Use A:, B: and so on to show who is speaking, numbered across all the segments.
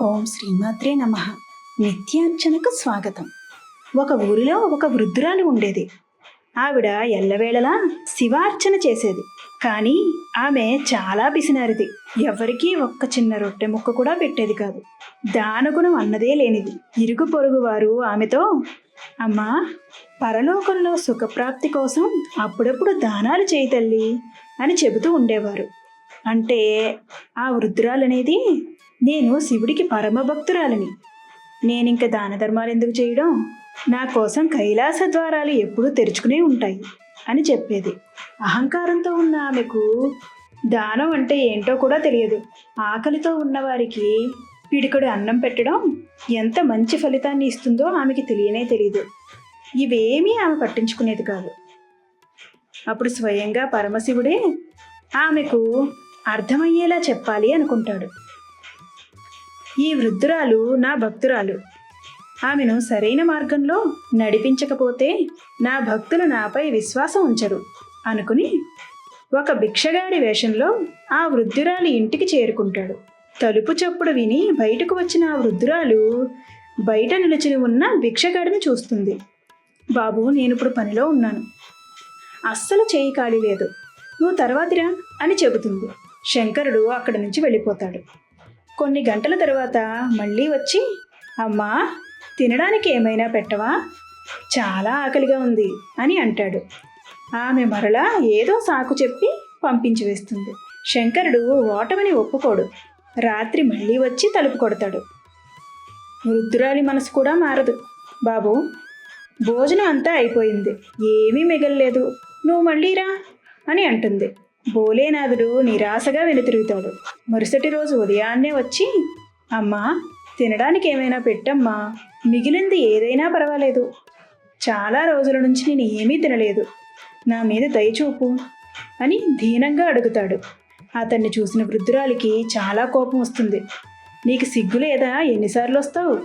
A: ఓం శ్రీమాత్రే నమ. నిత్యార్చనకు స్వాగతం. ఒక ఊరిలో ఒక వృద్ధురాలు ఉండేది. ఆవిడ ఎల్లవేళలా శివార్చన చేసేది. కానీ ఆమె చాలా పిసినారిది ఎవరికీ ఒక్క చిన్న రొట్టె ముక్క కూడా పెట్టేది కాదు. దానగుణం అన్నదే లేనిది. ఇరుగు పొరుగు వారు ఆమెతో అమ్మా పరలోకంలో సుఖప్రాప్తి కోసం అప్పుడప్పుడు దానాలు చేయి తల్లి అని చెబుతూ ఉండేవారు. అంటే ఆ వృద్ధురాలనేది నేను శివుడికి పరమ భక్తురాలని నేనింక దాన ధర్మాలు ఎందుకు చేయడం? నా కోసం కైలాస ద్వారాలు ఎప్పుడూ తెరుచుకునే ఉంటాయి అని చెప్పేది. అహంకారంతో ఉన్న ఆమెకు దానం అంటే ఏంటో కూడా తెలియదు. ఆకలితో ఉన్నవారికి పిడికడు అన్నం పెట్టడం ఎంత మంచి ఫలితాన్ని ఇస్తుందో ఆమెకి తెలియనే తెలియదు ఇవేమీ ఆమె పట్టించుకునేది కాదు. అప్పుడు స్వయంగా పరమశివుడే ఆమెకు అర్థమయ్యేలా చెప్పాలి అనుకుంటాడు. ఈ వృద్ధురాలు నా భక్తురాలు. ఆమెను సరైన మార్గంలో నడిపించకపోతే నా భక్తులు నాపై విశ్వాసం ఉంచరు అనుకుని ఒక భిక్షగాడి వేషంలో ఆ వృద్ధురాలు ఇంటికి చేరుకుంటాడు. తలుపు చప్పుడు విని బయటకు వచ్చిన ఆ వృద్ధురాలు బయట నిలిచి ఉన్న భిక్షగాడిని చూస్తుంది. బాబు నేను ఇప్పుడు పనిలో ఉన్నాను. అస్సలు చేయి ఖాళీ లేదు. నువ్వు తర్వాతిరా అని చెబుతుంది. శంకరుడు అక్కడి నుంచి వెళ్ళిపోతాడు. కొన్ని గంటల తర్వాత మళ్ళీ వచ్చి అమ్మా తినడానికి ఏమైనా పెట్టవా? చాలా ఆకలిగా ఉంది అని అంటాడు. ఆమె మరలా ఏదో సాకు చెప్పి పంపించి వేస్తుంది. శంకరుడు ఓటమిని ఒప్పుకోడు. రాత్రి మళ్ళీ వచ్చి తలుపు కొడతాడు. వృద్ధురాలి మనసు కూడా మారదు. బాబు భోజనం అంతా అయిపోయింది. ఏమీ మిగల్లేదు. నువ్వు మళ్ళీరా అని అంటుంది. భోలేనాథుడు నిరాశగా వెనుతిరుగుతాడు మరుసటి రోజు ఉదయాన్నే వచ్చి అమ్మా తినడానికి ఏమైనా పెట్టమ్మా. మిగిలింది ఏదైనా పర్వాలేదు. చాలా రోజుల నుంచి నేను ఏమీ తినలేదు. నా మీద దయచూపు అని దీనంగా అడుగుతాడు. అతన్ని చూసిన వృద్ధురాలికి చాలా కోపం వస్తుంది. నీకు సిగ్గు లేదా? ఎన్నిసార్లు వస్తావు?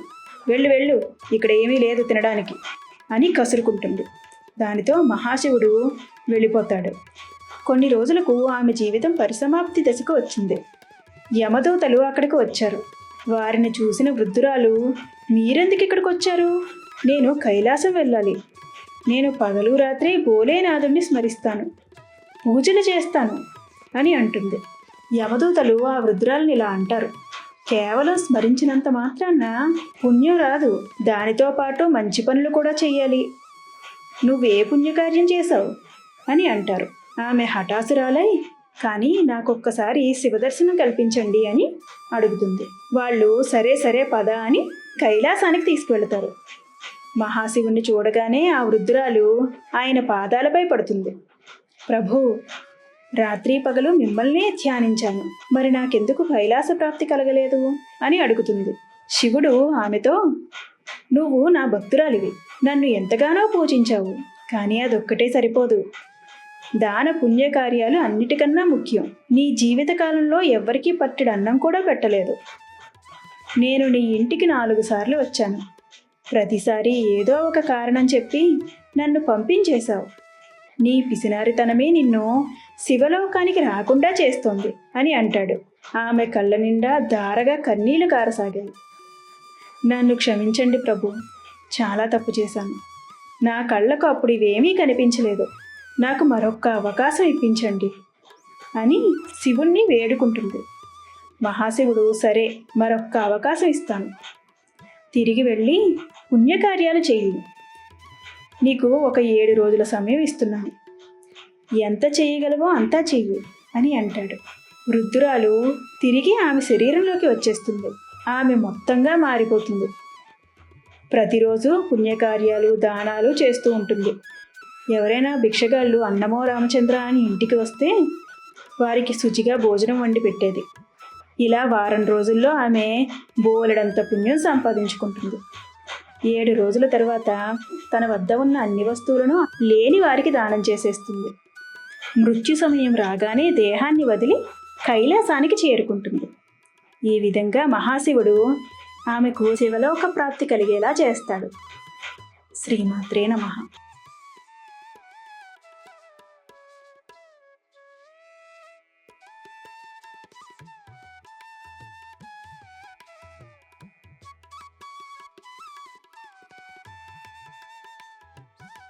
A: వెళ్ళు వెళ్ళు. ఇక్కడ ఏమీ లేదు తినడానికి అని కసురుకుంటుంది. దానితో మహాశివుడు వెళ్ళిపోతాడు. కొన్ని రోజులకు ఆమె జీవితం పరిసమాప్తి దశకు వచ్చింది. యమదూతలు అక్కడికి వచ్చారు. వారిని చూసిన వృద్ధురాలు మీరెందుకు ఇక్కడికి వచ్చారు? నేను కైలాసం వెళ్ళాలి. నేను పగలు రాత్రి భోలేనాథుణ్ణి స్మరిస్తాను. పూజలు చేస్తాను అని అంటుంది. యమదూతలు ఆ వృద్ధురాలని ఇలా అంటారు. కేవలం స్మరించినంత మాత్రాన పుణ్యం రాదు. దానితో పాటు మంచి పనులు కూడా చేయాలి నువ్వే పుణ్యకార్యం చేశావు అని అంటారు. ఆమె హఠాసురాలై కానీ నాకొక్కసారి శివదర్శనం కల్పించండి అని అడుగుతుంది. వాళ్ళు సరే సరే పద అని కైలాసానికి తీసుకువెళతారు. మహాశివుణ్ణి చూడగానే ఆ వృద్ధురాలు ఆయన పాదాలపై పడుతుంది. ప్రభు రాత్రి పగలు మిమ్మల్నే ధ్యానించాను. మరి నాకెందుకు కైలాస ప్రాప్తి కలగలేదు? అని అడుగుతుంది. శివుడు ఆమెతో నువ్వు నా భక్తురాలివి. నన్ను ఎంతగానో పూజించావు. కానీ అదొక్కటే సరిపోదు. దాన పుణ్యకార్యాలు అన్నిటికన్నా ముఖ్యం. నీ జీవితకాలంలో ఎవ్వరికీ పట్టెడు అన్నం కూడా పెట్టలేదు. నేను నీ ఇంటికి నాలుగు సార్లు వచ్చాను. ప్రతిసారి ఏదో ఒక కారణం చెప్పి నన్ను పంపించేశావు. నీ పిసినారితనమే నిన్ను శివలోకానికి రాకుండా చేస్తోంది అని అంటాడు. ఆమె కళ్ళ నిండా దారగా కన్నీళ్ళు కారసాగాయి. నన్ను క్షమించండి ప్రభు చాలా తప్పు చేశాను. నా కళ్ళకు అప్పుడు ఇవేమీ కనిపించలేదు. నాకు మరొక్క అవకాశం ఇప్పించండి అని శివుణ్ణి వేడుకుంటుంది. మహాశివుడు సరే మరొక్క అవకాశం ఇస్తాను. తిరిగి వెళ్ళి పుణ్యకార్యాలు చేయి. నీకు ఒక ఏడు రోజుల సమయం ఇస్తున్నాను. ఎంత చేయగలవో అంతా చెయ్యి అని అంటాడు. వృద్ధురాలు తిరిగి ఆమె శరీరంలోకి వచ్చేస్తుంది. ఆమె మొత్తంగా మారిపోతుంది. ప్రతిరోజు పుణ్యకార్యాలు దానాలు చేస్తూ ఉంటుంది. ఎవరైనా భిక్షగాళ్ళు అన్నమో రామచంద్ర అని ఇంటికి వస్తే వారికి శుచిగా భోజనం వండి పెట్టేది. ఇలా వారం రోజుల్లో ఆమె బోలెడంత పుణ్యం సంపాదించుకుంటుంది. ఏడు రోజుల తర్వాత తన వద్ద ఉన్న అన్ని వస్తువులను లేని వారికి దానం చేసేస్తుంది. మృత్యు సమయం రాగానే దేహాన్ని వదిలి కైలాసానికి చేరుకుంటుంది. ఈ విధంగా మహాశివుడు ఆమెకు శివలోక ప్రాప్తి కలిగేలా చేస్తాడు. శ్రీమాత్రే నమః.